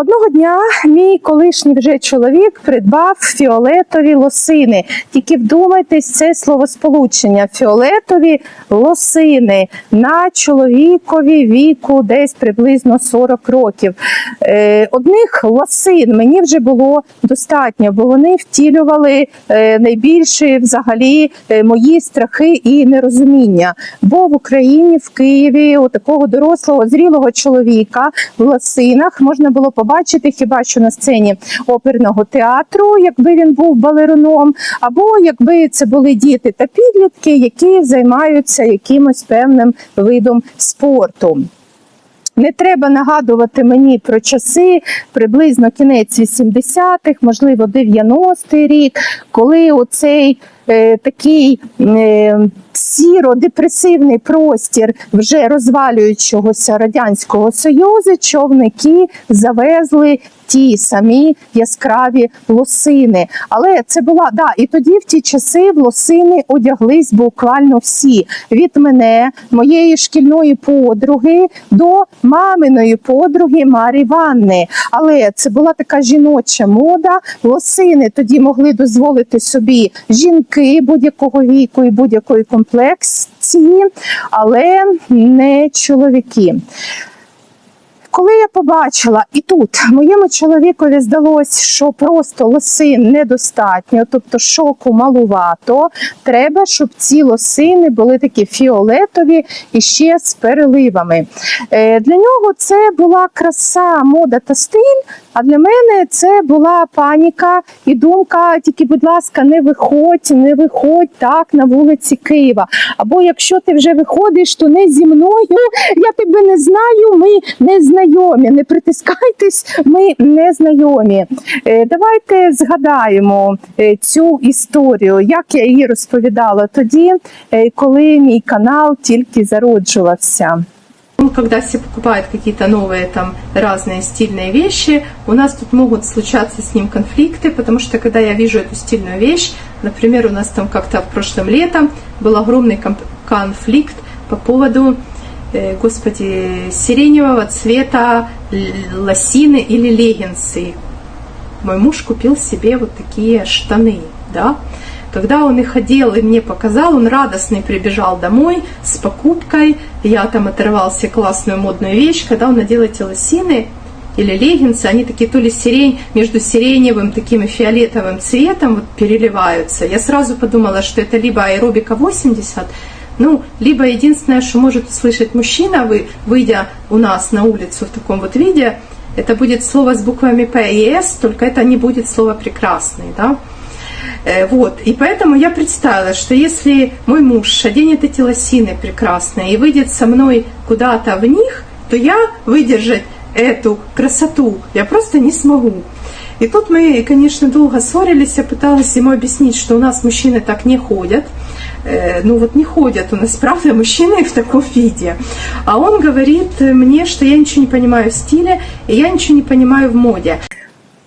Одного дня мій колишній вже чоловік придбав фіолетові лосини. Тільки вдумайтесь, це словосполучення фіолетові лосини на чоловікові віку десь приблизно 40 років. Е, одних лосин мені вже було достатньо, бо вони втілювали е, найбільші взагалі е, мої страхи і нерозуміння. Бо в Україні, в Києві, у такого дорослого зрілого чоловіка в лосинах можна було побачити хіба що на сцені оперного театру, якби він був балерином, або якби це були діти та підлітки, які займаються якимось певним видом спорту. Не треба нагадувати мені про часи приблизно кінець 80-х, можливо, 90-й рік, коли оцей такий е, сіро-депресивний простір вже розвалюючогося радянського союзу, човники завезли ті самі яскраві лосини. Але це була да, і тоді в ті часи в лосини одяглись буквально всі від мене, моєї шкільної подруги до маминої подруги Марі Ванни. Але це була така жіноча мода. Лосини тоді могли дозволити собі жінки будь-якого віку і будь-якої комплексії, але не чоловіки. Коли я побачила, і тут моєму чоловікові здалось, що просто лосин недостатньо, тобто шоку малувато. Треба, щоб ці лосини були такі фіолетові і ще з переливами. Е, Для нього це була краса, мода та стиль. А для мене це була паніка і думка: тільки, будь ласка, не виходь, не виходь так на вулиці Києва. Або якщо ти вже виходиш, то не зі мною. Я тебе не знаю, ми не знайомі. Не притискайтесь, ми не знайомі. Е, Давайте згадаємо е, цю історію, як я її розповідала тоді, е, коли мій канал тільки зароджувався. Ну, когда все покупают какие-то новые там разные стильные вещи, у нас тут могут случаться с ним конфликты, потому что когда я вижу эту стильную вещь, например, у нас там как-то в прошлом летом был огромный комп- конфликт по поводу, э, господи, сиреневого цвета лосины или леггинсы. Мой муж купил себе вот такие штаны, да, когда он их одел и мне показал, он радостный прибежал домой с покупкой. Я там оторвал себе классную модную вещь. Когда он надел эти лосины или леггинсы, они такие то ли сирень, между сиреневым таким и фиолетовым цветом вот переливаются. Я сразу подумала, что это либо аэробика 80, ну, либо единственное, что может услышать мужчина, вы, выйдя у нас на улицу в таком вот виде, это будет слово с буквами П и С, только это не будет слово прекрасный, да. Э, Вот, и поэтому я представила, что если мой муж оденет эти лосины прекрасные и выйдет со мной куда-то в них, то я выдержать эту красоту я просто не смогу. И тут мы, конечно, долго ссорились, я пыталась ему объяснить, что у нас мужчины так не ходят. Э, Ну вот не ходят у нас, правда, мужчины в таком виде. А он говорит мне, что я ничего не понимаю в стиле, и я ничего не понимаю в моде.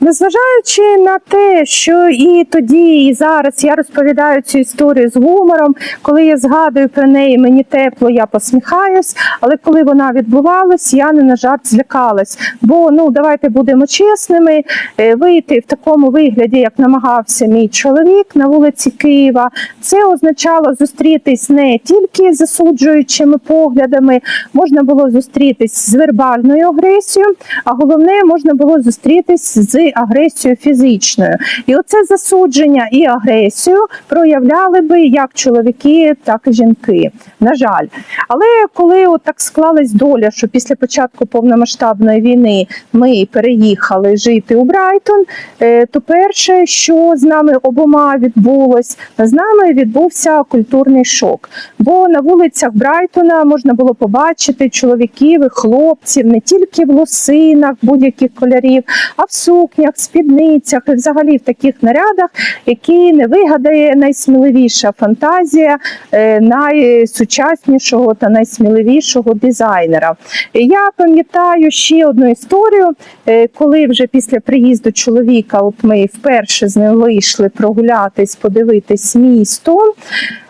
Незважаючи на те, що і тоді, і зараз я розповідаю цю історію з гумором, коли я згадую про неї, мені тепло, я посміхаюсь. Але коли вона відбувалась, я не на жарт злякалась. Бо ну давайте будемо чесними, е, вийти в такому вигляді, як намагався мій чоловік на вулиці Києва, це означало зустрітись не тільки з засуджуючими поглядами, можна було зустрітись з вербальною агресією, а головне можна було зустрітись з агресією фізичною. І оце засудження і агресію проявляли би як чоловіки, так і жінки. На жаль. Але коли от так склалась доля, що після початку повномасштабної війни ми переїхали жити у Брайтон, е, то перше, що з нами обома відбулось, з нами відбувся культурний шок. Бо на вулицях Брайтона можна було побачити чоловіків і хлопців не тільки в лосинах будь-яких кольорів, а в сукнях, спідницях і взагалі в таких нарядах, які не вигадає найсміливіша фантазія е, найсучаснішого та найсміливішого дизайнера. Я пам'ятаю ще одну історію, е, коли вже після приїзду чоловіка, от ми вперше з ним вийшли прогулятись, подивитись місто.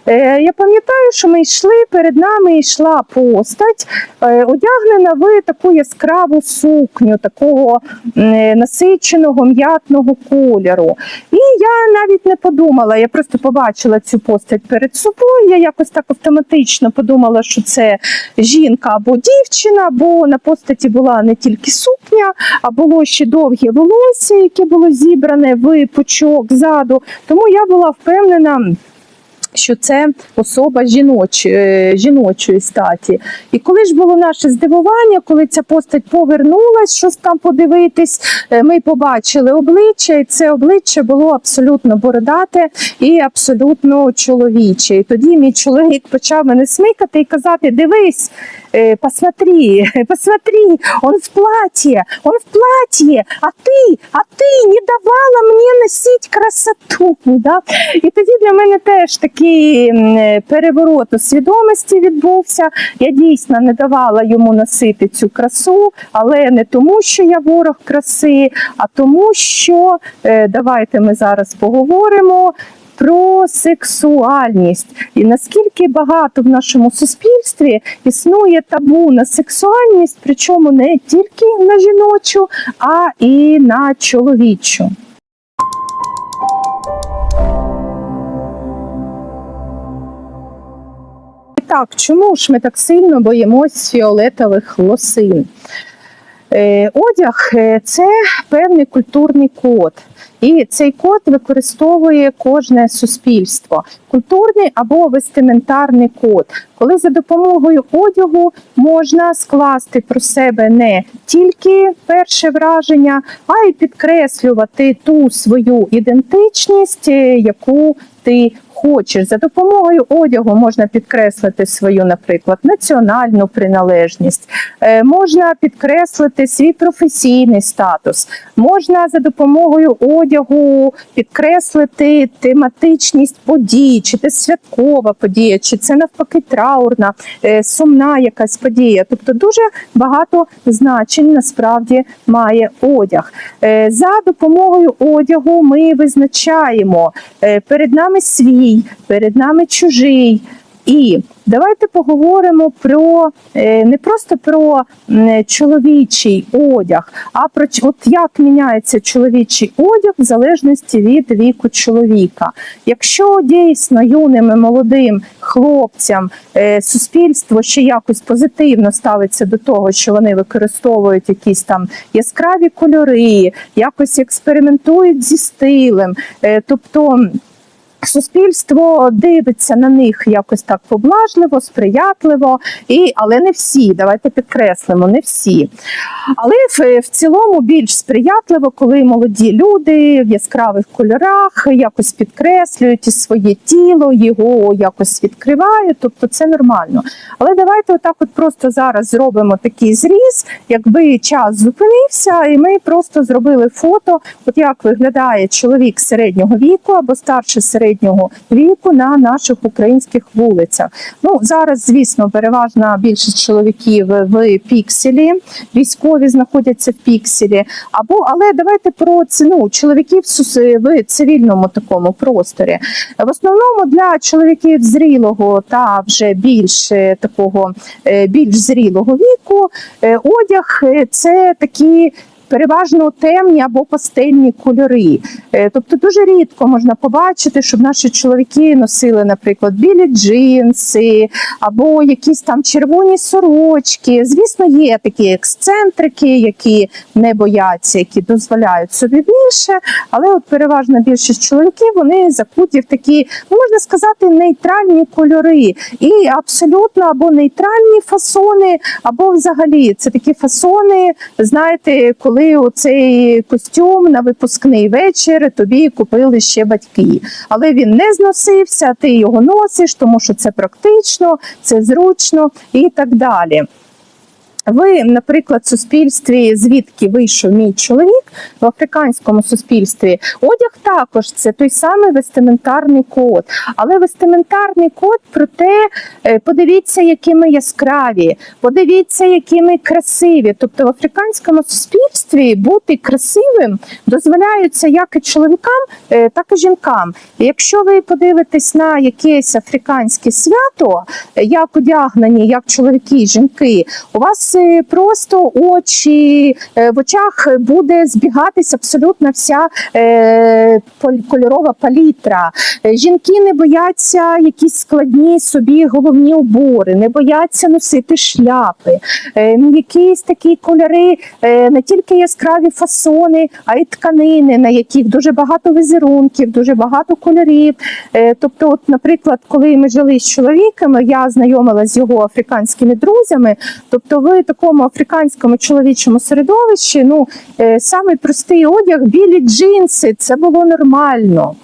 Е, Я пам'ятаю, що ми йшли, перед нами йшла постать, е, одягнена в таку яскраву сукню, такого е, насиченого м'ятного кольору. І я навіть не подумала, я просто побачила цю постать перед собою. Я якось так автоматично подумала, що це жінка або дівчина, бо на постаті була не тільки сукня, а було ще довге волосся, яке було зібране в пучок ззаду. Тому я була впевнена. Що це особа жіноч, е, жіночої статі. І коли ж було наше здивування, коли ця постать повернулась, щось там подивитись, е, ми побачили обличчя, і це обличчя було абсолютно бородате і абсолютно чоловіче. І тоді мій чоловік почав мене смикати і казати: Дивись, е, посмотри, посмотри, он в платье, он в платье, а ти, а ти не давала мені носити красоту. Да? І тоді для мене теж такий переворот у свідомості відбувся. Я дійсно не давала йому носити цю красу, але не тому, що я ворог краси, а тому, що е, давайте ми зараз поговоримо. Про сексуальність і наскільки багато в нашому суспільстві існує табу на сексуальність, причому не тільки на жіночу, а і на чоловічу. Так, чому ж ми так сильно боїмось фіолетових лосин? Е, одяг е, це певний культурний код. І цей код використовує кожне суспільство. Культурний або вестиментарний код, коли за допомогою одягу можна скласти про себе не тільки перше враження, а й підкреслювати ту свою ідентичність, е, яку ти хочеш. За допомогою одягу можна підкреслити свою, наприклад, національну приналежність, е, можна підкреслити свій професійний статус, можна за допомогою одягу підкреслити тематичність подій, чи це святкова подія, чи це навпаки траурна, е, сумна якась подія. Тобто дуже багато значень насправді має одяг. Е, За допомогою одягу ми визначаємо перед нами свій, перед нами чужий. І давайте поговоримо про е, не просто про чоловічий одяг, а про от як міняється чоловічий одяг в залежності від віку чоловіка. Якщо дійсно юним і молодим хлопцям е, суспільство ще якось позитивно ставиться до того, що вони використовують якісь там яскраві кольори, якось експериментують зі стилем, е, тобто. Суспільство дивиться на них якось так поблажливо, сприятливо, і, але не всі. Давайте підкреслимо, не всі. Але в, в цілому більш сприятливо, коли молоді люди в яскравих кольорах якось підкреслюють і своє тіло, його якось відкривають. Тобто це нормально. Але давайте отак, от просто зараз зробимо такий зріз, якби час зупинився, і ми просто зробили фото, от як виглядає чоловік середнього віку або старше середнього віку на наших українських вулицях. Ну зараз, звісно, переважна більшість чоловіків в пікселі, військові знаходяться в пікселі. Або але давайте про ціну чоловіків в цивільному такому просторі. В основному для чоловіків зрілого та вже більш е, такого е, більш зрілого віку е, одяг це такі. Переважно темні або пастельні кольори. Е, Тобто дуже рідко можна побачити, щоб наші чоловіки носили, наприклад, білі джинси або якісь там червоні сорочки. Звісно, є такі ексцентрики, які не бояться, які дозволяють собі більше, але от переважна більшість чоловіків вони закуті в такі, ну можна сказати, нейтральні кольори і абсолютно або нейтральні фасони, або взагалі це такі фасони, знаєте, коли оцей костюм на випускний вечір тобі купили ще батьки, але він не зносився, ти його носиш, тому що це практично, це зручно і так далі. Ви, наприклад, в суспільстві, звідки вийшов мій чоловік в африканському суспільстві, одяг також це той самий вестиментарний код. Але вестиментарний код про те, е, подивіться, які ми яскраві, подивіться, які ми красиві. Тобто в африканському суспільстві бути красивим дозволяються як і чоловікам, е, так і жінкам. Якщо ви подивитесь на якесь африканське свято, е, як одягнені, як чоловіки жінки, у вас е, просто очі е, в очах буде збігатись абсолютно вся е, кольорова палітра. Е, Жінки не бояться якісь складні собі головні убори, не бояться носити шляпи, е, якісь такі кольори, не тільки яскраві фасони, а й тканини, на яких дуже багато візерунків, дуже багато кольорів. Тобто, от, наприклад, коли ми жили з чоловіком, я знайомилася з його африканськими друзями. Тобто, такому африканському чоловічому середовищі, ну е, самий простий одяг, білі джинси, це було нормально.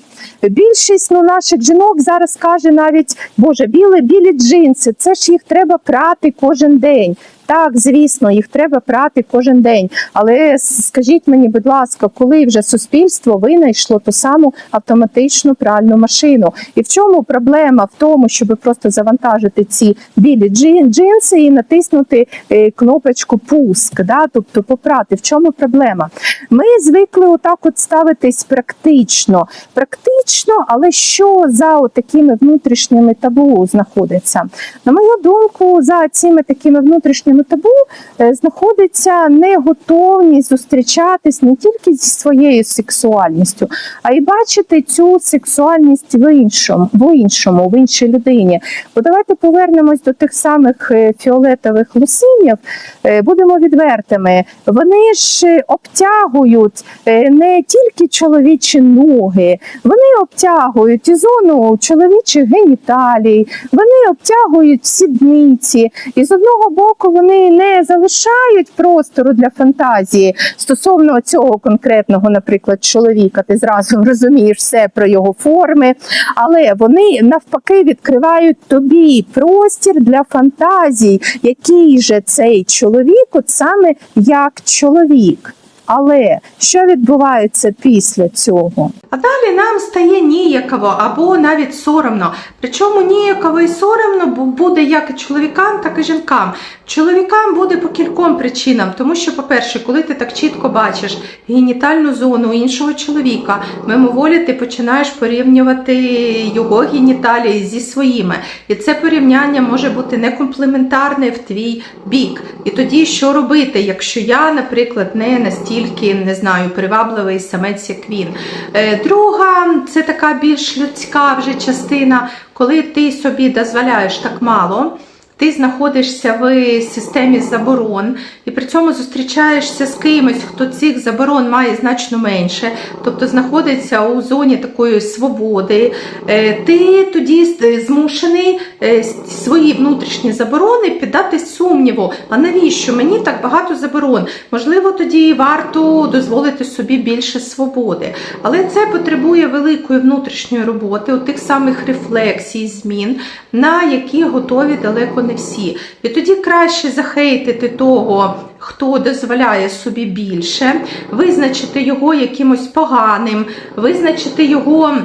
Більшість ну, наших жінок зараз каже навіть Боже, біле білі джинси, це ж їх треба прати кожен день. Так, звісно, їх треба прати кожен день. Але скажіть мені, будь ласка, коли вже суспільство винайшло ту саму автоматичну пральну машину? І в чому проблема в тому, щоб просто завантажити ці білі джин- джинси і натиснути е, кнопочку пуск, да? тобто попрати? В чому проблема? Ми звикли отак от ставитись практично. Практично, але що за такими внутрішніми табу знаходиться? На мою думку, за цими такими внутрішніми табу е, знаходиться неготовність зустрічатись не тільки зі своєю сексуальністю, а й бачити цю сексуальність в іншому, в іншому, в іншій людині. Бо давайте повернемось до тих самих е, фіолетових лусинів. Е, Будемо відвертими. Вони ж обтягують не тільки чоловічі ноги, вони обтягують і зону чоловічих геніталій, вони обтягують сідниці. І з одного боку вони не залишають простору для фантазії стосовно цього конкретного, наприклад, чоловіка. Ти зразу розумієш все про його форми, але вони навпаки відкривають тобі простір для фантазій, який же цей чоловік, от саме як чоловік. Але що відбувається після цього? А далі нам стає ніяково або навіть соромно. Причому ніяково і соромно бу- буде як і чоловікам, так і жінкам. Чоловікам буде по кільком причинам, тому що, по-перше, коли ти так чітко бачиш генітальну зону іншого чоловіка, мимоволі ти починаєш порівнювати його геніталії зі своїми. І це порівняння може бути некомплементарне в твій бік. І тоді що робити, якщо я, наприклад, не настільки не знаю, привабливий самець, як він. Е, Друга, це така більш людська вже частина, коли ти собі дозволяєш так мало. Ти знаходишся в системі заборон і при цьому зустрічаєшся з кимось, хто цих заборон має значно менше, тобто знаходиться у зоні такої свободи. Е, Ти тоді змушений е, свої внутрішні заборони піддати сумніву. А навіщо мені так багато заборон? Можливо, тоді варто дозволити собі більше свободи. Але це потребує великої внутрішньої роботи, у тих самих рефлексій, змін, на які готові далеко не всі. І тоді краще захейтити того, хто дозволяє собі більше, визначити його якимось поганим, визначити його.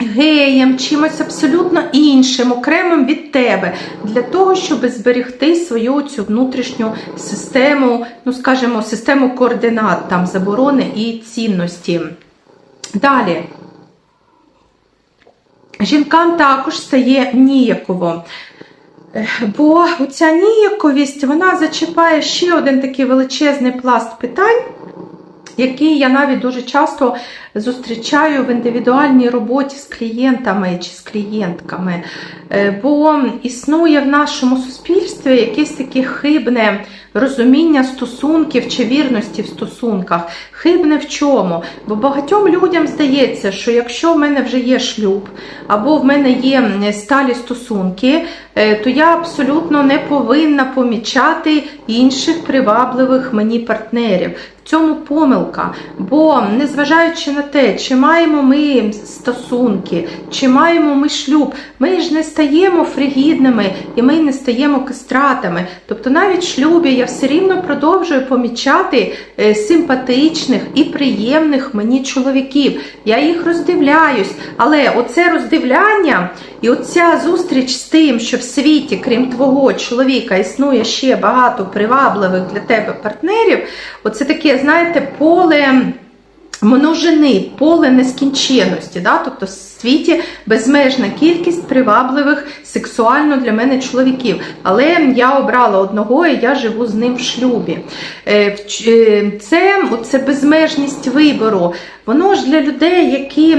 Геєм, чимось абсолютно іншим, окремим від тебе, для того, щоб зберегти свою цю внутрішню систему, ну скажімо, систему координат, там заборони і цінності. Далі. Жінкам також стає ніяково. Бо ця ніяковість вона зачіпає ще один такий величезний пласт питань, який я навіть дуже часто зустрічаю в індивідуальній роботі з клієнтами чи з клієнтками. Е, Бо існує в нашому суспільстві якесь таке хибне розуміння стосунків чи вірності в стосунках. Хибне в чому? Бо багатьом людям здається, що якщо в мене вже є шлюб, або в мене є сталі стосунки, е, то я абсолютно не повинна помічати інших привабливих мені партнерів. Цьому помилка. Бо незважаючи на те, чи маємо ми стосунки, чи маємо ми шлюб, ми ж не стаємо фригідними і ми не стаємо кастратами. Тобто навіть в шлюбі я все рівно продовжую помічати е, симпатичних і приємних мені чоловіків. Я їх роздивляюсь, але оце роздивляння і оця зустріч з тим, що в світі, крім твого чоловіка, існує ще багато привабливих для тебе партнерів, оце таке, знаєте, поле. Множини, поле нескінченності, да? тобто в світі безмежна кількість привабливих сексуально для мене чоловіків. Але я обрала одного і я живу з ним в шлюбі. Е, е, Це, це безмежність вибору. Воно ж для людей, які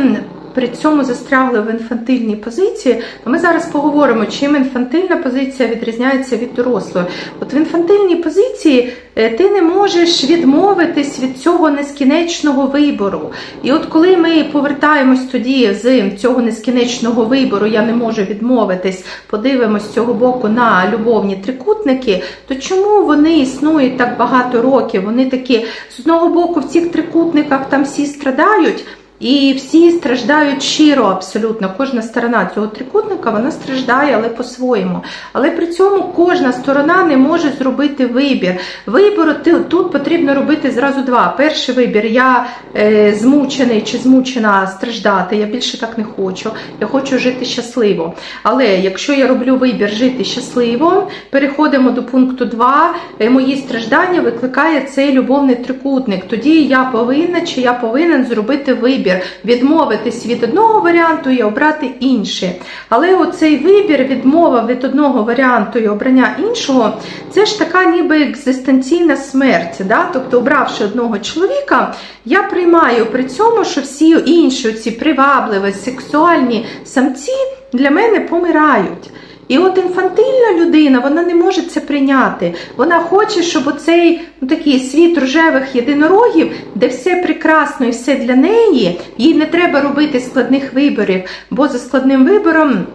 при цьому застрягли в інфантильній позиції, то ми зараз поговоримо, чим інфантильна позиція відрізняється від дорослої. От в інфантильній позиції е, ти не можеш відмовитись від цього нескінченного вибору. І от коли ми повертаємось тоді з цього нескінченного вибору, я не можу відмовитись, подивимось цього боку на любовні трикутники, то чому вони існують так багато років? Вони такі з одного боку в цих трикутниках там всі страдають. І всі страждають щиро, абсолютно. Кожна сторона цього трикутника вона страждає, але по-своєму. Але при цьому кожна сторона не може зробити вибір. Вибір тут потрібно робити зразу два. Перший вибір я е, змучений чи змучена страждати. Я більше так не хочу. Я хочу жити щасливо. Але якщо я роблю вибір жити щасливо, переходимо до пункту 2. Е, Мої страждання викликає цей любовний трикутник. Тоді я повинна чи я повинен зробити вибір, відмовитись від одного варіанту і обрати інший. Але оцей вибір, відмова від одного варіанту і обрання іншого, це ж така ніби екзистенційна смерть. Да? Тобто, обравши одного чоловіка, я приймаю при цьому, що всі інші ці привабливі сексуальні самці для мене помирають. І от інфантильна людина, вона не може це прийняти. Вона хоче, щоб оцей ну, такий світ рожевих єдинорогів, де все прекрасно і все для неї, їй не треба робити складних виборів, бо за складним вибором.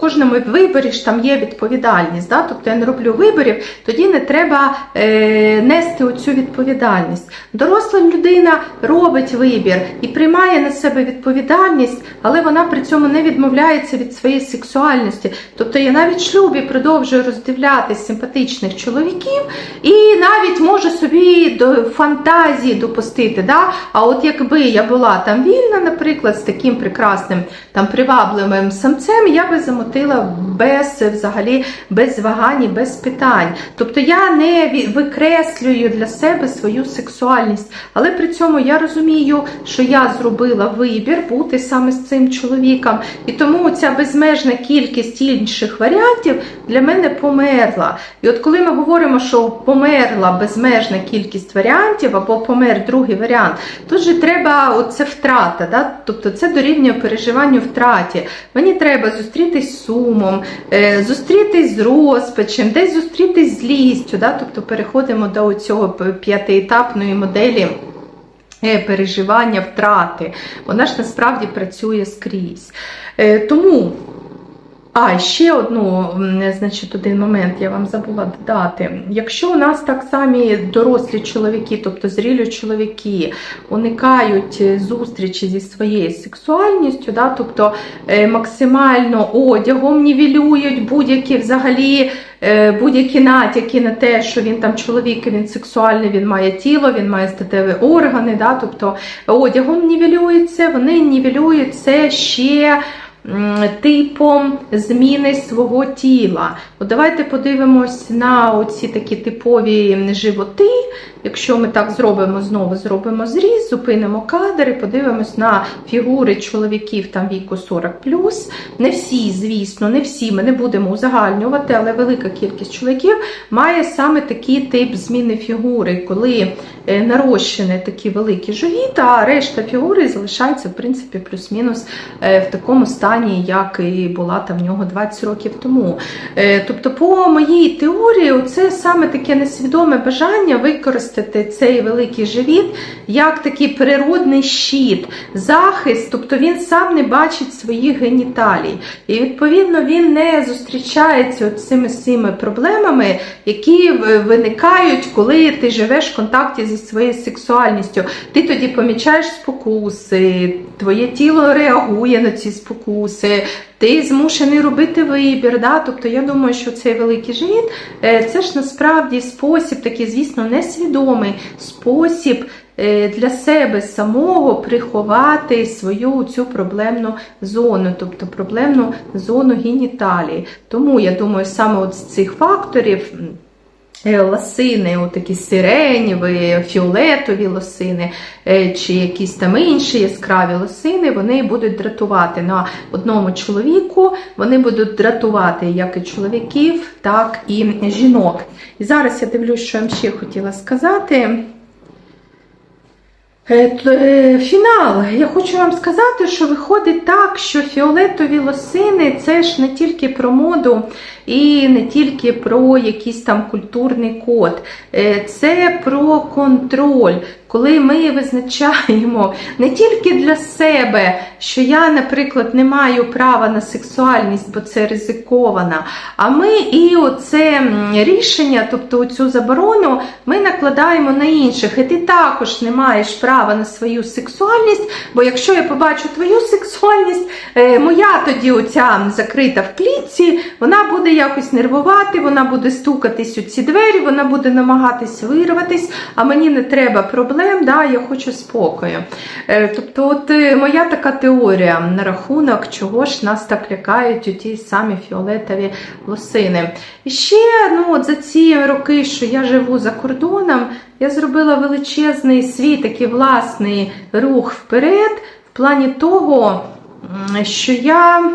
Кожному виборі ж там є відповідальність. Да? Тобто я не роблю виборів, тоді не треба е, нести оцю відповідальність. Доросла людина робить вибір і приймає на себе відповідальність, але вона при цьому не відмовляється від своєї сексуальності. Тобто я навіть в шлюбі продовжую роздивлятись симпатичних чоловіків і навіть можу собі до фантазії допустити. Да? А от якби я була там вільна, наприклад, з таким прекрасним там привабливим самцем, я би замотила без взагалі без вагань без питань. Тобто я не викреслюю для себе свою сексуальність, але при цьому я розумію, що я зробила вибір бути саме з цим чоловіком. І тому ця безмежна кількість інших варіантів для мене померла. І от коли ми говоримо, що померла безмежна кількість варіантів або помер другий варіант, тут же треба оце втрата. Да? Тобто це дорівнює переживанню втраті. Мені треба зустрітись з сумом, е, зустрітись з розпачем, десь зустрітись з злістю. Да? Тобто переходимо до цього п'ятиетапної моделі. е, Переживання втрати, вона ж насправді працює скрізь. Е, Тому а, ще одну, значить, один момент я вам забула додати. Якщо у нас так самі дорослі чоловіки, тобто зрілі чоловіки, уникають е, зустрічі зі своєю сексуальністю, да, тобто е, максимально одягом нівелюють будь-які взагалі. е, Будь-які натяки на те, що він там чоловік, він сексуальний, він має тіло, він має статеві органи, да, тобто одягом нівелюється, вони нівелюють це ще типом зміни свого тіла. От давайте подивимось на оці такі типові животи. Якщо ми так зробимо, знову зробимо зріз, зупинимо кадр і подивимось на фігури чоловіків там віку 40 Не всі, звісно, не всі, ми не будемо узагальнювати, але велика кількість чоловіків має саме такий тип зміни фігури, коли е, нарощений такий великий живіт, а решта фігури залишається, в принципі, плюс-мінус е, в такому стані. Стані, як і була там в нього 20 років тому. Е, Тобто, по моїй теорії, це саме таке несвідоме бажання використати цей великий живіт як такий природний щит, захист, тобто він сам не бачить своїх геніталій. І відповідно він не зустрічається цими всіми проблемами, які виникають, коли ти живеш в контакті зі своєю сексуальністю. Ти тоді помічаєш спокуси, твоє тіло реагує на ці спокуси. Ти змушений робити вибір. Да? Тобто я думаю, що цей великий живіт е, це ж насправді спосіб, такий, звісно, несвідомий спосіб е, для себе самого приховати свою цю проблемну зону, тобто проблемну зону геніталії. Тому я думаю, саме от з цих факторів. Е, Лосини, такі сиренєві, фіолетові лосини, е, чи якісь там інші яскраві лосини, вони будуть дратувати на одному чоловіку, вони будуть дратувати як і чоловіків, так і жінок. І зараз я дивлюсь, що я вам ще хотіла сказати. Е, е, Фінал. Я хочу вам сказати, що виходить так, що фіолетові лосини це ж не тільки про моду і не тільки про якийсь там культурний код, Е, це про контроль. Коли ми визначаємо не тільки для себе, що я, наприклад, не маю права на сексуальність, бо це ризиковано, а ми і оце рішення, тобто цю заборону, ми накладаємо на інших. І ти також не маєш права на свою сексуальність, бо якщо я побачу твою сексуальність, е, моя тоді оця закрита в клітці, вона буде якось нервувати, вона буде стукатись у ці двері, вона буде намагатись вирватись, а мені не треба проблем, да, я хочу спокою. Е, Тобто, от е, моя така теорія на рахунок, чого ж нас так лякають у ті самі фіолетові лосини. І ще ну, от за ці роки, що я живу за кордоном, я зробила величезний свій такий власний рух вперед, в плані того, що я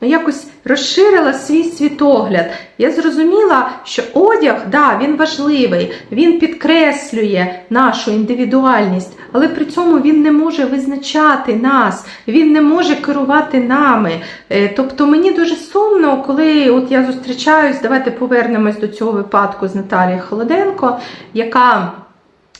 ну, якось розширила свій світогляд. Я зрозуміла, що одяг, да, він важливий, він підкреслює нашу індивідуальність, але при цьому він не може визначати нас, він не може керувати нами. Е, Тобто мені дуже сумно, коли от я зустрічаюсь, давайте повернемось до цього випадку з Наталією Холоденко, яка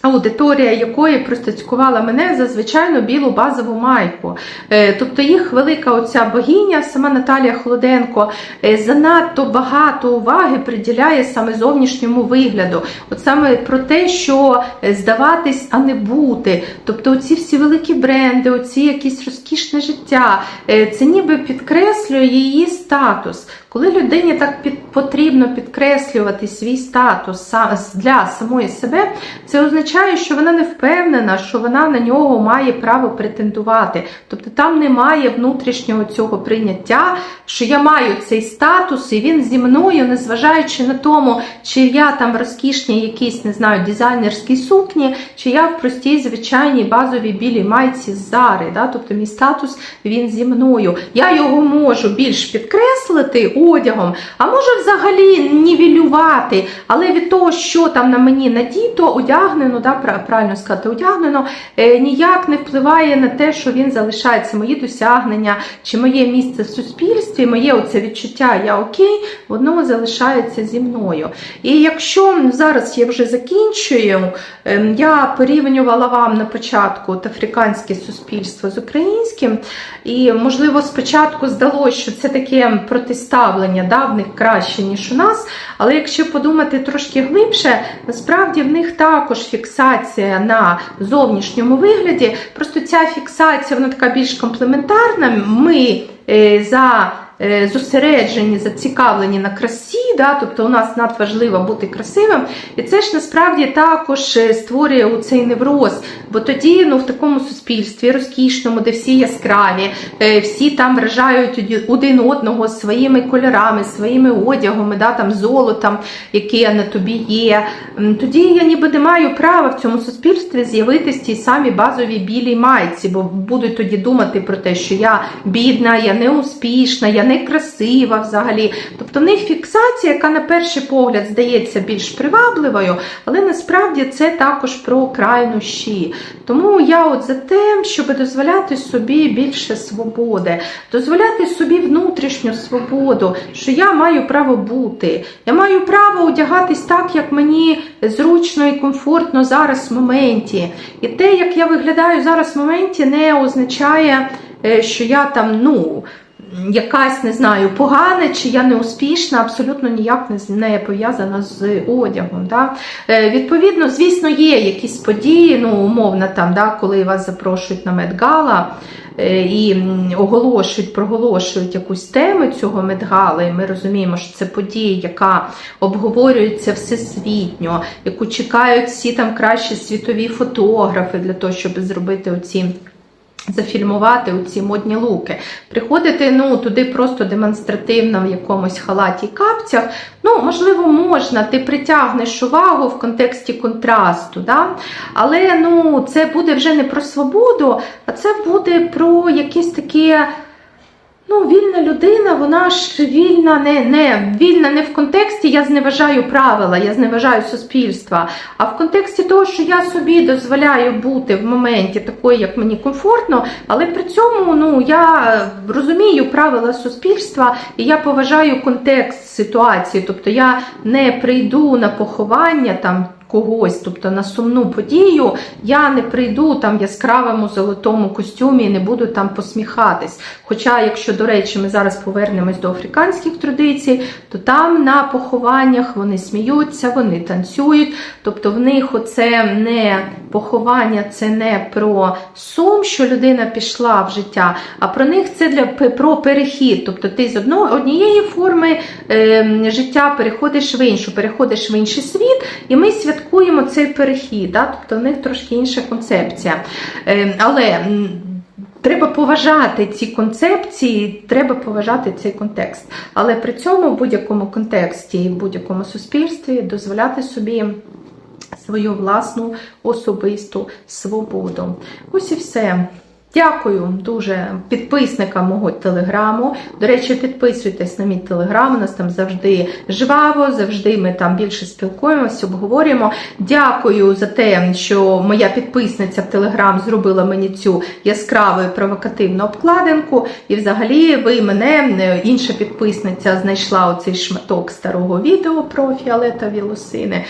аудиторія якої простацькувала мене за звичайну білу базову майку. Е, Тобто їх велика оця богиня, сама Наталія Холоденко, е, занадто багато уваги приділяє саме зовнішньому вигляду. От саме про те, що е, здаватись, а не бути. Тобто оці всі великі бренди, оці якісь розкішне життя, це ніби підкреслює її статус. Коли людині так під, потрібно підкреслювати свій статус для самої себе, це означає, що вона не впевнена, що вона на нього має право претендувати. Тобто там немає внутрішнього цього прийняття, що я маю цей статус, і він зі мною, незважаючи на тому, чи я там розкішні якісь, не знаю, дизайнерські сукні, чи я в простій звичайній базовій білій майці з зари. Да? Тобто мій статус він зі мною. Я його можу більш підкреслити одягом, а можу взагалі нівелювати. Але від того, що там на мені надіто, одягнено, да, правильно сказати, одягнено, е, ніяк не впливає на те, що він залишається мої досягнення, чи моє місце в суспільстві, моє оце відчуття я окей, воно залишається зі мною. І якщо зараз я вже закінчую, ем, я порівнювала вам на початку от африканське суспільство з українським, і можливо спочатку здалося, що це таке протиставлення, да, в них краще, ніж у нас. Але якщо подумати трошки глибше, насправді в них також фіксація на зовнішньому вигляді. Просто ця фіксація вона така більш комплементарна. Ми е, за зосереджені, зацікавлені на красі, да, тобто у нас надважливо бути красивим. І це ж насправді також е, створює цей невроз. Бо тоді ну, в такому суспільстві розкішному, де всі яскраві, е, всі там вражають один одного своїми кольорами, своїми одягами, да, там, золотом, яке на тобі є. Тоді я ніби не маю права в цьому суспільстві з'явитись в тій самій базовій білій майці, бо будуть тоді думати про те, що я бідна, я неуспішна, я некрасива взагалі. Тобто в них фіксація, яка на перший погляд здається більш привабливою, але насправді це також про крайнощі. Тому я от за те, щоб дозволяти собі більше свободи, дозволяти собі внутрішню свободу, що я маю право бути. Я маю право одягатись так, як мені зручно і комфортно зараз в моменті. І те, як я виглядаю зараз в моменті, не означає, е, що я там, ну. Якась не знаю, погана чи я не успішна, абсолютно ніяк не пов'язана з одягом. Да? Е, відповідно, звісно, є якісь події, ну, умовно, там, да, коли вас запрошують на медгала е, і оголошують, проголошують якусь тему цього медгала, і ми розуміємо, що це подія, яка обговорюється всесвітньо, яку чекають всі там кращі світові фотографи для того, щоб зробити оці. Зафільмувати у ці модні луки. Приходити ну, туди просто демонстративно в якомусь халаті капцях. Ну, можливо, можна, ти притягнеш увагу в контексті контрасту. Да? Але ну, це буде вже не про свободу, а це буде про якісь такі. Ну, вільна людина, вона ж вільна не, не вільна не в контексті я зневажаю правила, я зневажаю суспільства, а в контексті того, що я собі дозволяю бути в моменті такою, як мені комфортно, але при цьому ну, я розумію правила суспільства і я поважаю контекст ситуації. Тобто я не прийду на поховання там когось, тобто на сумну подію, я не прийду там в яскравому золотому костюмі і не буду там посміхатись. Хоча, якщо, до речі, ми зараз повернемось до африканських традицій, то там на похованнях вони сміються, вони танцюють. Тобто в них оце не поховання, це не про сум, що людина пішла в життя, а про них це для про перехід. Тобто ти з однієї форми е, життя переходиш в іншу, переходиш в інший світ, і ми святкуємо цей перехід. Да? Тобто в них трошки інша концепція. Е, але Треба поважати ці концепції, треба поважати цей контекст. Але при цьому в будь-якому контексті і в будь-якому суспільстві дозволяти собі свою власну особисту свободу. Ось і все. Дякую дуже підписникам мого телеграму. До речі, підписуйтесь на мій телеграм. У нас там завжди жваво, завжди ми там більше спілкуємося, обговорюємо. Дякую за те, що моя підписниця в телеграм зробила мені цю яскраву і провокативну обкладинку. І взагалі ви мене, інша підписниця, знайшла оцей шматок старого відео про фіолетові лосини.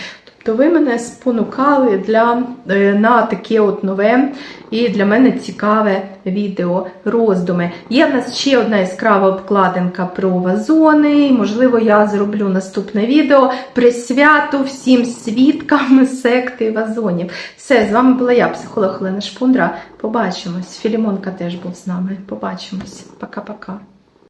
Тобто ви мене спонукали для, е, на таке от нове і для мене цікаве відео роздуми. Є в нас ще одна яскрава обкладинка про вазони. Можливо, я зроблю наступне відео присвяту всім свідкам секти вазонів. Все, з вами була я, психолог Олена Шпундра. Побачимось. Філімонка теж був з нами. Побачимось. Пока-пока.